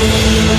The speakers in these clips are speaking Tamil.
என்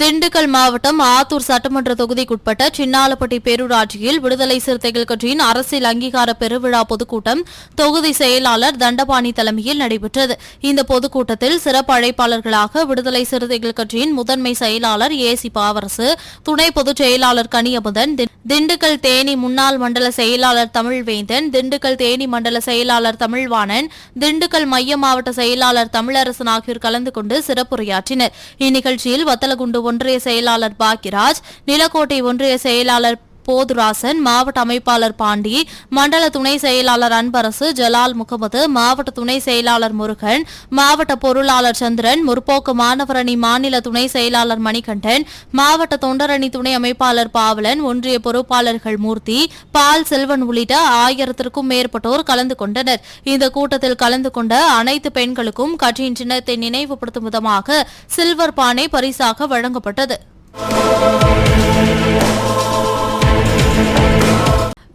திண்டுக்கல் மாவட்டம் ஆத்தூர் சட்டமன்ற தொகுதிக்குட்பட்ட சின்னாலப்பட்டி பேரூராட்சியில் விடுதலை சிறுத்தைகள் கட்சியின் அரசியல் அங்கீகார பெருவிழா பொதுக்கூட்டம் தொகுதி செயலாளர் தண்டபாணி தலைமையில் நடைபெற்றது. இந்த பொதுக்கூட்டத்தில் சிறப்பு அழைப்பாளர்களாக விடுதலை சிறுத்தைகள் கட்சியின் முதன்மை செயலாளர் ஏ சி பாவரசு துணை பொதுச் செயலாளர் கனியமுதன் திண்டுக்கல் தேனி முன்னாள் மண்டல செயலாளர் தமிழ்வேந்தன் திண்டுக்கல் தேனி மண்டல செயலாளர் தமிழ்வாணன் திண்டுக்கல் மைய மாவட்ட செயலாளர் தமிழரசன் ஆகியோர் கலந்து கொண்டு சிறப்புரையாற்றினர். இந்நிகழ்ச்சியில் வத்தலகுண்டு ஒன்றிய செயலாளர் பாக்கியராஜ் நிலக்கோட்டை ஒன்றிய செயலாளர் போதுராசன் மாவட்ட அமைப்பாளர் பாண்டி மண்டல துணை செயலாளர் அன்பரசு ஜலால் முகமது மாவட்ட துணை செயலாளர் முருகன் மாவட்ட பொருளாளர் சந்திரன் முற்போக்கு மாணவரணி மாநில துணை செயலாளர் மணிகண்டன் மாவட்ட தொண்டரணி துணை அமைப்பாளர் பாவலன் ஒன்றிய பொறுப்பாளர்கள் மூர்த்தி பால் செல்வன் உள்ளிட்ட ஆயிரத்திற்கும் மேற்பட்டோர் கலந்து கொண்டனர். இந்த கூட்டத்தில் கலந்து கொண்ட அனைத்து பெண்களுக்கும் கட்சியின் சின்னத்தை நினைவுபடுத்தும் விதமாக சில்வர் பானை பரிசாக வழங்கப்பட்டது.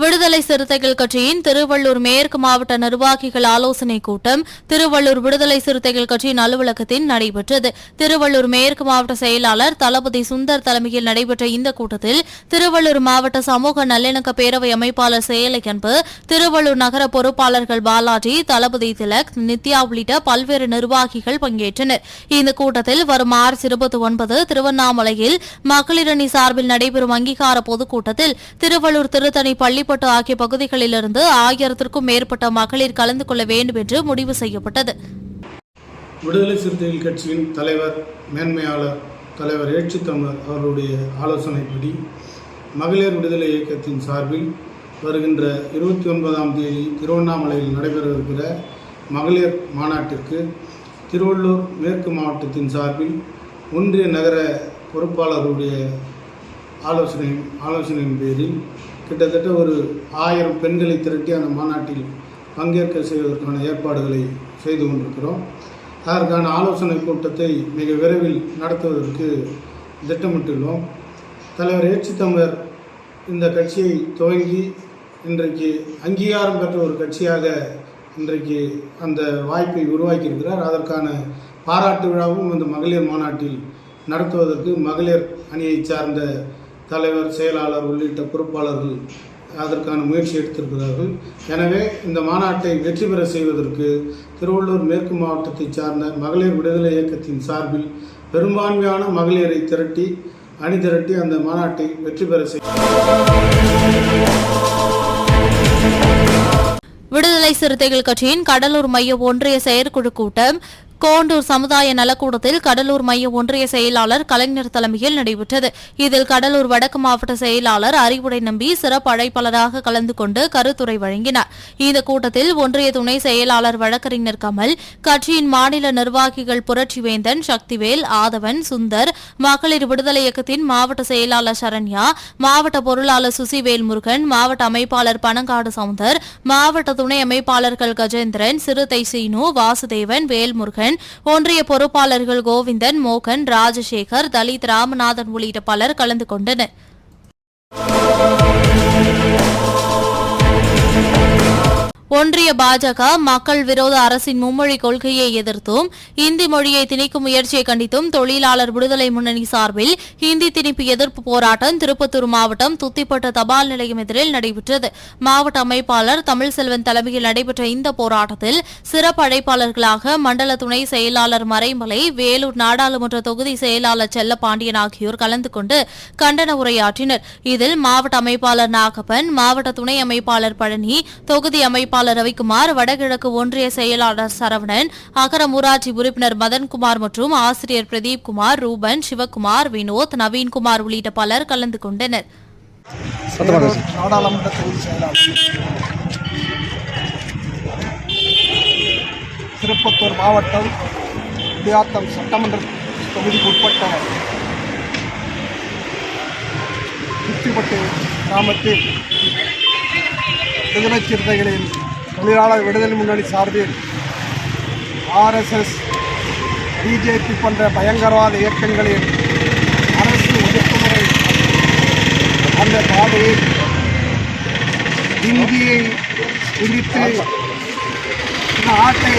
விடுதலை சிறுத்தைகள் கட்சியின் திருவள்ளூர் மேற்கு மாவட்ட நிர்வாகிகள் ஆலோசனைக் கூட்டம் திருவள்ளூர் விடுதலை சிறுத்தைகள் கட்சியின் அலுவலகத்தில் நடைபெற்றது. திருவள்ளூர் மேற்கு மாவட்ட செயலாளர் தளபதி சுந்தர் தலைமையில் நடைபெற்ற இந்த கூட்டத்தில் திருவள்ளூர் மாவட்ட சமூக நல்லிணக்க பேரவை அமைப்பாளர் செயலையன்பு திருவள்ளூர் நகர பொறுப்பாளர்கள் பாலாஜி தளபதி திலக் நித்யா உள்ளிட்ட பல்வேறு நிர்வாகிகள் பங்கேற்றனர். இந்த கூட்டத்தில் வரும் மார்ச் இருபத்தி ஒன்பது திருவண்ணாமலையில் மகளிரணி சார்பில் நடைபெறும் அங்கீகார பொதுக்கூட்டத்தில் திருவள்ளூர் திருத்தணி பள்ளி பள்ளிப்பட்டு ஆகிய பகுதிகளிலிருந்து ஆயிரத்திற்கும் மேற்பட்ட மகளிர் கலந்து கொள்ள வேண்டும் என்று முடிவு செய்யப்பட்டது. விடுதலை சிறுத்தைகள் கட்சியின் தலைவர் மேன்மையாளர் தலைவர் ஏட்சி தமிழர் அவர்களுடைய ஆலோசனைப்படி மகளிர் விடுதலை இயக்கத்தின் சார்பில் வருகின்ற இருபத்தி ஒன்பதாம் தேதி திருவண்ணாமலையில் நடைபெறவிருக்கிற மகளிர் மாநாட்டிற்கு திருவள்ளூர் மேற்கு மாவட்டத்தின் சார்பில் ஒன்றிய நகர பொறுப்பாளருடைய ஆலோசனை ஆலோசனையின் பேரில் கிட்டத்தட்ட ஒரு ஆயிரம் பெண்களை திரட்டி அந்த மாநாட்டில் பங்கேற்க செய்வதற்கான ஏற்பாடுகளை செய்து கொண்டிருக்கிறோம். அதற்கான ஆலோசனை கூட்டத்தை மிக விரைவில் நடத்துவதற்கு திட்டமிட்டுள்ளோம். தலைவர் ஏச்சி தமிழர் இந்த கட்சியை துவங்கி இன்றைக்கு அங்கீகாரம் பெற்ற ஒரு கட்சியாக இன்றைக்கு அந்த வாய்ப்பை உருவாக்கியிருக்கிறார். அதற்கான பாராட்டு விழாவும் இந்த மகளிர் மாநாட்டில் நடத்துவதற்கு மகளிர் அணியைச் சார்ந்த தலைவர் செயலாளர் உள்ளிட்ட பொறுப்பாளர்கள் அதற்கான முயற்சி எடுத்திருக்கிறார்கள். எனவே இந்த மாநாட்டை வெற்றி பெற செய்வதற்கு திருவள்ளூர் மேற்கு மாவட்டத்தை சார்ந்த மகளிர் விடுதலை இயக்கத்தின் சார்பில் பெரும்பான்மையான மகளிரை திரட்டி அணி திரட்டி அந்த மாநாட்டை வெற்றி பெற செய் விடுதலை சிறுத்தைகள் கட்சியின் கடலூர் மைய ஒன்றிய செயற்குழு கூட்டம் கோண்டூர் சமுதாய நலக்கூடத்தில் கடலூர் மைய ஒன்றிய செயலாளர் கலைஞர் தலைமையில் நடைபெற்றது. இதில் கடலூர் வடக்கு மாவட்ட செயலாளர் அறிவுடை நம்பி சிறப்பு அழைப்பாளராக கலந்து கொண்டு கருத்துரை வழங்கினார். இந்த கூட்டத்தில் ஒன்றிய துணை செயலாளர் வழக்கறிஞர் கமல் கட்சியின் மாநில நிர்வாகிகள் புரட்சிவேந்தன் சக்திவேல் ஆதவன் சுந்தர் மகளிர் விடுதலை இயக்கத்தின் மாவட்ட செயலாளர் சரண்யா மாவட்ட பொருளாளர் சுசிவேல் முருகன் மாவட்ட அமைப்பாளர் பனங்காடு சவுந்தர் மாவட்ட துணை அமைப்பாளர்கள் கஜேந்திரன் சிறுத்தை சீனு வாசுதேவன் வேல்முருகன் ஒன்றிய பொறுப்பாளர்கள் கோவிந்தன் மோகன் ராஜசேகர் தலித் ராமநாதன் உள்ளிட்ட பலர் கலந்து கொண்டனர். ஒன்றிய பாஜக மக்கள் விரோத அரசின் மும்மொழி கொள்கையை எதிர்த்தும் இந்தி மொழியை திணிக்கும் முயற்சியை கண்டித்தும் தொழிலாளர் விடுதலை முன்னணி சார்பில் ஹிந்தி திணிப்பு எதிர்ப்பு போராட்டம் திருப்பத்தூர் மாவட்டம் துத்திப்பட்ட தபால் நிலையம் எதிரில் நடைபெற்றது. மாவட்ட அமைப்பாளர் தமிழ்செல்வன் தலைமையில் நடைபெற்ற இந்த போராட்டத்தில் சிறப்பு அழைப்பாளர்களாக மண்டல துணை செயலாளர் மறைமலை வேலூர் நாடாளுமன்ற தொகுதி செயலாளர் செல்லப்பாண்டியன் ஆகியோர் கலந்து கொண்டு கண்டன உரையாற்றினர். இதில் மாவட்ட அமைப்பாளர் நாகப்பன் மாவட்ட துணை அமைப்பாளர் பழனி தொகுதி அமைப்பாளர் ரவிக்குமார் வடகிழக்கு ஒன்றிய செயலாளர் சரவணன் அகரம் ஊராட்சி உறுப்பினர் மதன்குமார் மற்றும் ஆசிரியர் பிரதீப்குமார் ரூபன் சிவக்குமார் வினோத் நவீன்குமார் உள்ளிட்ட பலர் கலந்து கொண்டனர். திருப்பத்தூர் மாவட்டம் குடியாத்தம் சட்டமன்ற தொகுதிக்கு உட்பட்ட குத்திப்பட்டு கிராமத்தில் விடுதலை சிறுத்தைகளின் தொழிலாளர் விடுதலை முன்னணி சார்பில் ஆர்எஸ்எஸ் பிஜேபி போன்ற பயங்கரவாத இயக்கங்களில் அரசு ஒடுக்குமுறை அந்த பாதையில் இந்தியை விதித்து நாட்டை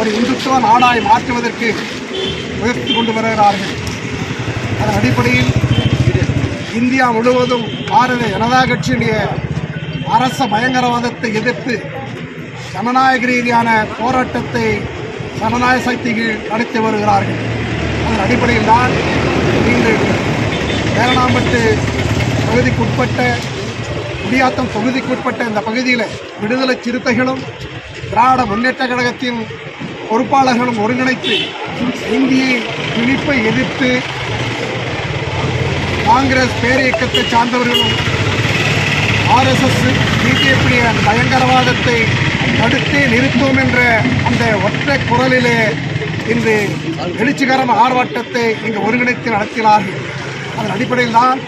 ஒரு இந்துத்துவ நாடாய் மாற்றுவதற்கு முயற்சி கொண்டு வருகிறார்கள். அதன் அடிப்படையில் இந்தியா முழுவதும் பாரத ஜனதா கட்சியினுடைய அரச பயங்கரவாதத்தை எதிர்த்து ஜனநாயக ரீதியான போராட்டத்தை ஜனநாயக சக்திகள் நடத்தி வருகிறார்கள். அதன் அடிப்படையில் தான் இன்று வேரணாம்பட்டு பகுதிக்குட்பட்ட குடியாத்தம் தொகுதிக்குட்பட்ட இந்த பகுதியில் விடுதலை சிறுத்தைகளும் திராவிட முன்னேற்ற கழகத்தின் பொறுப்பாளர்களும் ஒருங்கிணைத்து இந்திய திணிப்பை எதிர்த்து காங்கிரஸ் பேரியக்கத்தை சார்ந்தவர்களும் ஆர்எஸ்எஸ் பிஜேபி பயங்கரவாதத்தை தடுத்து நிறுத்தோம் என்ற அந்த ஒற்றை குரலிலே இன்று எழுச்சிகரமான ஆர்ப்பாட்டத்தை இங்கு ஒருங்கிணைத்து நடத்தினார்கள். அதன் அடிப்படையில் தான்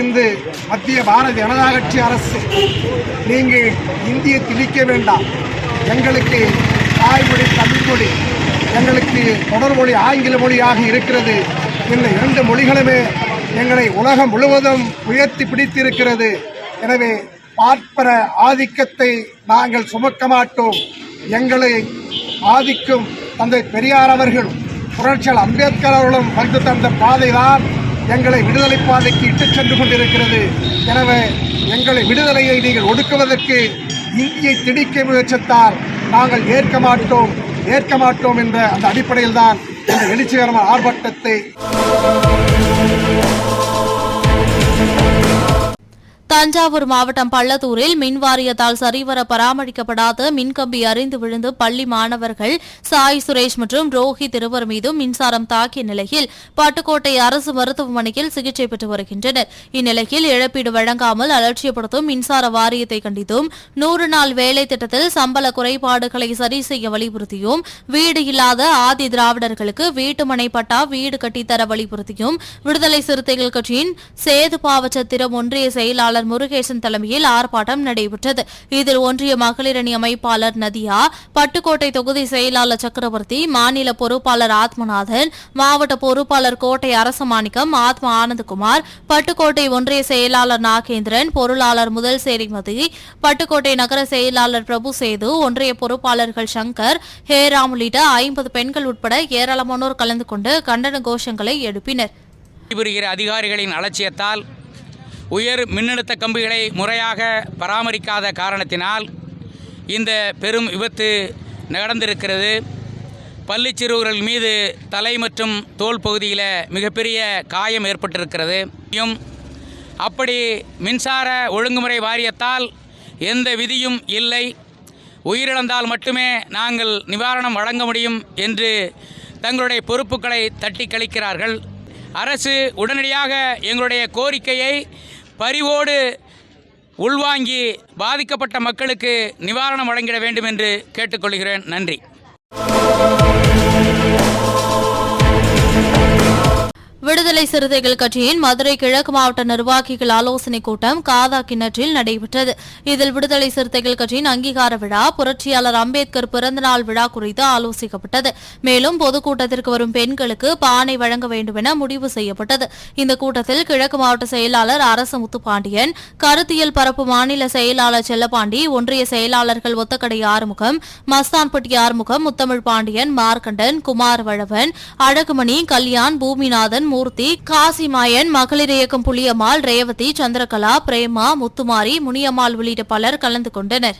இன்று மத்திய பாரதிய ஜனதா கட்சி அரசு நீங்கள் இந்தியை திணிக்க வேண்டாம். எங்களுக்கு தாய்மொழி தமிழ்மொழி எங்களுக்கு தொடர் மொழி ஆங்கில மொழியாக இருக்கிறது. இந்த இரண்டு மொழிகளுமே எங்களை உலகம் முழுவதும் உயர்த்தி பிடித்திருக்கிறது. எனவே பார்ப்பன ஆதிக்கத்தை நாங்கள் சுமக்க மாட்டோம். எங்களை ஆதிக்கும் தந்தை பெரியார் அவர்கள் புரட்சியால் அம்பேத்கர் அவர்களும் வந்து தந்த பாதைதான் எங்களை விடுதலை பாதைக்கு இட்டுச் சென்று கொண்டிருக்கிறது. எனவே எங்களை விடுதலையை நீங்கள் ஒடுக்குவதற்கு இந்தியை திணிக்க முயற்சித்தால் நாங்கள் ஏற்க மாட்டோம் ஏற்க மாட்டோம் என்ற அந்த அடிப்படையில் தான் இந்த எழுச்சிகரமான ஆர்ப்பாட்டத்தை தஞ்சாவூர் மாவட்டம் பள்ளத்தூரில் மின் வாரியத்தால் சரிவர பராமரிக்கப்படாத மின்கம்பி அறிந்து விழுந்து பள்ளி மாணவர்கள் சாய் சுரேஷ் மற்றும் ரோஹித் இருவர் மீதும் மின்சாரம் தாக்கிய நிலையில் பட்டுக்கோட்டை அரசு மருத்துவமனையில் சிகிச்சை பெற்று வருகின்றனர். இந்நிலையில் இழப்பீடு வழங்காமல் அலட்சியப்படுத்தும் மின்சார வாரியத்தை கண்டித்தும் நூறு நாள் வேலை திட்டத்தில் சம்பள குறைபாடுகளை சரி செய்ய வலியுறுத்தியும் வீடு இல்லாத ஆதி திராவிடர்களுக்கு வீட்டுமனை பட்டா வீடு கட்டித்தர வலியுறுத்தியும் விடுதலை சிறுத்தைகள் கட்சியின் சேது பாவச்சத்திரம் ஒன்றிய செயலாளர் முருகேசன் தலைமையில் ஆர்ப்பாட்டம் நடைபெற்றது. இதில் ஒன்றிய மகளிர் அணி அமைப்பாளர் நதியா பட்டுக்கோட்டை தொகுதி செயலாளர் சக்கரவர்த்தி மாநில பொறுப்பாளர் ஆத்மநாதன் மாவட்ட பொறுப்பாளர் கோட்டை அரச மாணிக்கம் ஆத்ம ஆனந்தகுமார் பட்டுக்கோட்டை ஒன்றிய செயலாளர் நாகேந்திரன் பொருளாளர் முதல் சேரிமதி பட்டுக்கோட்டை நகர செயலாளர் பிரபு சேது ஒன்றிய பொறுப்பாளர்கள் சங்கர் ஹேராம் உள்ளிட்ட ஐம்பது பெண்கள் உட்பட ஏராளமானோர் கலந்து கொண்டு கண்டன கோஷங்களை எழுப்பினர். அதிகாரிகளின் அலட்சியத்தால் உயர் மின்னழுத்த கம்பிகளை முறையாக பராமரிக்காத காரணத்தினால் இந்த பெரும் விபத்து நடந்திருக்கிறது. பள்ளி சிறுவர்கள் மீது தலை மற்றும் தோல் பகுதியில் மிகப்பெரிய காயம் ஏற்பட்டிருக்கிறது. யும் அப்படி மின்சார ஒழுங்குமுறை வாரியத்தால் எந்த விதியும் இல்லை. உயிரிழந்தால் மட்டுமே நாங்கள் நிவாரணம் வழங்க முடியும் என்று தங்களுடைய பொறுப்புகளை தட்டி கழிக்கிறார்கள். அரசு உடனடியாக எங்களுடைய கோரிக்கையை பரிவோடு உள்வாங்கி பாதிக்கப்பட்ட மக்களுக்கு நிவாரணம் வழங்கிட வேண்டும் என்று கேட்டுக்கொள்கிறேன். நன்றி. விடுதலை சிறுத்தைகள் கட்சியின் மதுரை கிழக்கு மாவட்ட நிர்வாகிகள் ஆலோசனைக் கூட்டம் காதா கிணற்றில் நடைபெற்றது. இதில் விடுதலை சிறுத்தைகள் கட்சியின் அங்கீகார விழா புரட்சியாளர் அம்பேத்கர் பிறந்தநாள் விழா குறித்து ஆலோசிக்கப்பட்டது. மேலும் பொதுக்கூட்டத்திற்கு வரும் பெண்களுக்கு பானை வழங்க வேண்டும் என முடிவு செய்யப்பட்டது. இந்த கூட்டத்தில் கிழக்கு மாவட்ட செயலாளர் அரசு முத்துப்பாண்டியன் கருத்தியல் பரப்பு மாநில செயலாளர் செல்லப்பாண்டி ஒன்றிய செயலாளர்கள் ஒத்தக்கடை ஆறுமுகம் மஸ்தான்பட்டி ஆறுமுகம் முத்தமிழ் பாண்டியன் மார்க்கண்டன் குமார் வழவன் அழகுமணி கல்யாண் பூமிநாதன் மூர்த்தி காசிமாயன் மகளிர் இயக்கம் புளியம்மாள் ரேவதி சந்திரகலா பிரேமா முத்துமாரி முனியம்மாள் உள்ளிட்ட பலர் கலந்து கொண்டனர்.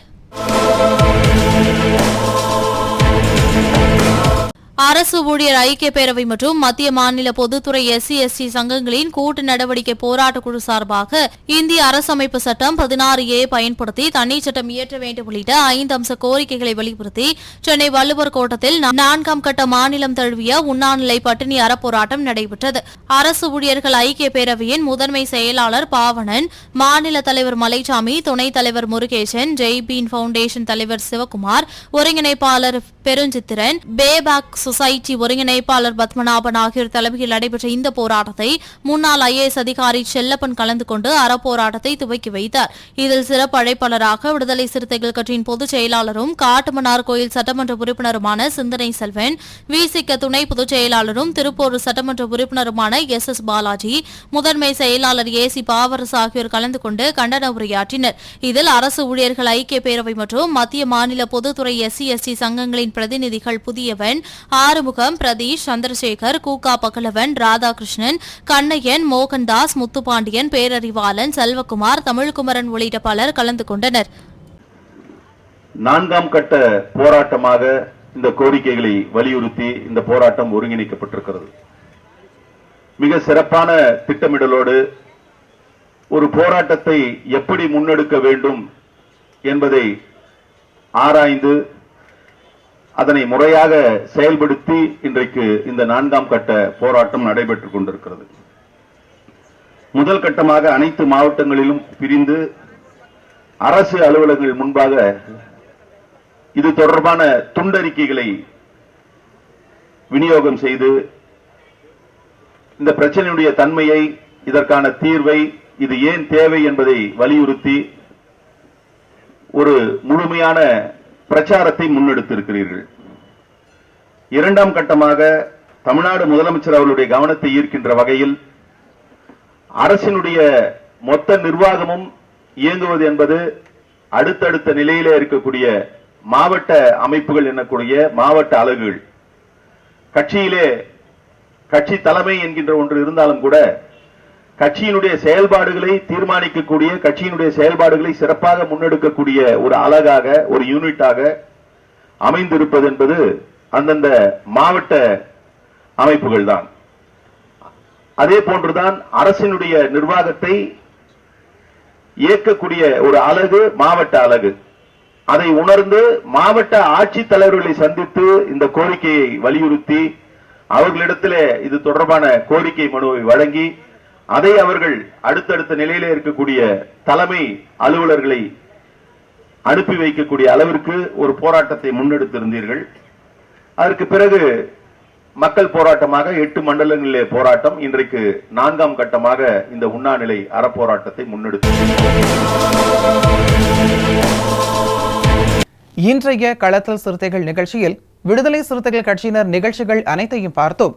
அரசு ஊழியர் ஐக்கிய பேரவை மற்றும் மத்திய மாநில பொதுத்துறை எஸ்சி எஸ்டி சங்கங்களின் கூட்டு நடவடிக்கை போராட்டக் குழு சார்பாக இந்திய அரசமைப்பு சட்டம் பதினாறு ஏ பயன்படுத்தி தண்ணீர் சட்டம் இயற்ற வேண்டும் உள்ளிட்ட ஐந்து அம்ச கோரிக்கைகளை வலியுறுத்தி சென்னை வள்ளுவர் கோட்டத்தில் நான்காம் கட்ட மாநிலம் தழுவிய உண்ணாநிலை பட்டினி அறப்போராட்டம் நடைபெற்றது. அரசு ஊழியர்கள் ஐக்கிய பேரவையின் முதன்மை செயலாளர் பாவணன் மாநில தலைவர் மலைச்சாமி துணைத் தலைவர் முருகேசன் ஜெய்பீன் பவுண்டேஷன் தலைவர் சிவகுமார் ஒருங்கிணைப்பாளர் பெருஞ்சித்திரன் பேபாக் சொசைட்டி ஒருங்கிணைப்பாளர் பத்மநாபன் ஆகியோர் தலைமையில் நடைபெற்ற இந்த போராட்டத்தை முன்னாள் ஐஏஎஸ் அதிகாரி செல்லப்பன் கலந்து கொண்டு அறப்போராட்டத்தை துவக்கி வைத்தார். இதில் சிறப்பு அழைப்பாளராக விடுதலை சிறுத்தைகள் கட்சியின் பொதுச் செயலாளரும் காட்டுமன்னார் கோயில் சட்டமன்ற உறுப்பினருமான சிந்தனை செல்வன் விசிக துணை பொதுச் செயலாளரும் திருப்பூர் சட்டமன்ற உறுப்பினருமான எஸ் எஸ் பாலாஜி முதன்மை செயலாளர் ஏ சி பாவரசு ஆகியோர் கலந்து கொண்டு கண்டன உரையாற்றினர். இதில் அரசு ஊழியர்கள் ஐக்கிய பேரவை மற்றும் மத்திய மாநில பொதுத்துறை எஸ்சி எஸ்டி சங்கங்களின் பிரதிநிதிகள் புதியவன் ஆறுமுகம் பிரதீஷ் சந்திரசேகர் கூகா பகலவன் ராதாகிருஷ்ணன் கண்ணையன் மோகன்தாஸ் முத்துப்பாண்டியன் பேரறிவாளன் செல்வகுமார் தமிழ்குமரன் உள்ளிட்ட பலர் கலந்து கொண்டனர். நான்காம் கட்ட போராட்டமாக இந்த கோரிக்கைகளை வலியுறுத்தி இந்த போராட்டம் ஒருங்கிணைக்கப்பட்டிருக்கிறது. மிக சிறப்பான திட்டமிடலோடு ஒரு போராட்டத்தை எப்படி முன்னெடுக்க வேண்டும் என்பதை ஆராய்ந்து அதனை முறையாக செயல்படுத்தி இன்றைக்கு இந்த நான்காம் கட்ட போராட்டம் நடைபெற்றுக் கொண்டிருக்கிறது. முதல் கட்டமாக அனைத்து மாவட்டங்களிலும் பிரிந்து அரசு அலுவலகங்கள் முன்பாக இது தொடர்பான துண்டறிக்கைகளை விநியோகம் செய்து இந்த பிரச்சனையுடைய தன்மையை இதற்கான தீர்வை இது ஏன் தேவை என்பதை வலியுறுத்தி ஒரு முழுமையான பிரச்சாரத்தை முன்னெடுத்திருக்கிறீர்கள். இரண்டாம் கட்டமாக தமிழ்நாடு முதலமைச்சர் அவர்களுடைய கவனத்தை ஈர்க்கின்ற வகையில் அரசினுடைய மொத்த நிர்வாகமும் இயங்குவது என்பது அடுத்தடுத்த நிலையிலே இருக்கக்கூடிய மாவட்ட அமைப்புகள் எனக்கூடிய மாவட்ட அலகுகள். கட்சியிலே கட்சி தலைமை என்கின்ற ஒன்று இருந்தாலும் கூட கட்சியினுடைய செயல்பாடுகளை தீர்மானிக்கக்கூடிய கட்சியினுடைய செயல்பாடுகளை சிறப்பாக முன்னெடுக்கக்கூடிய ஒரு அலகாக ஒரு யூனிட்டாக அமைந்திருப்பது என்பது அந்தந்த மாவட்ட அமைப்புகள் தான். அதே போன்றுதான் அரசினுடைய நிர்வாகத்தை இயக்கக்கூடிய ஒரு அழகு மாவட்ட அலகு அதை உணர்ந்து மாவட்ட ஆட்சித் தலைவர்களை சந்தித்து இந்த கோரிக்கையை வலியுறுத்தி அவர்களிடத்திலே இது தொடர்பான கோரிக்கை மனுவை வழங்கி அதை அவர்கள் அடுத்தடுத்த நிலையிலே இருக்கக்கூடிய தலைமை அலுவலர்களை அனுப்பி வைக்கக்கூடிய அளவிற்கு ஒரு போராட்டத்தை முன்னெடுத்திருந்தீர்கள். அதற்கு பிறகு மக்கள் போராட்டமாக எட்டு மண்டலங்களிலே போராட்டம் இன்றைக்கு நான்காம் கட்டமாக இந்த உண்ணாநிலை அறப்போராட்டத்தை முன்னெடுத்து இன்றைய களத்தல் சிறுத்தைகள் நிகழ்ச்சியில் விடுதலை சிறுத்தைகள் கட்சியினர் நிகழ்ச்சிகள் அனைத்தையும் பார்த்தோம்.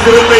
என் உயிரின் உயிரான விடுதலை சிறுத்தைகளே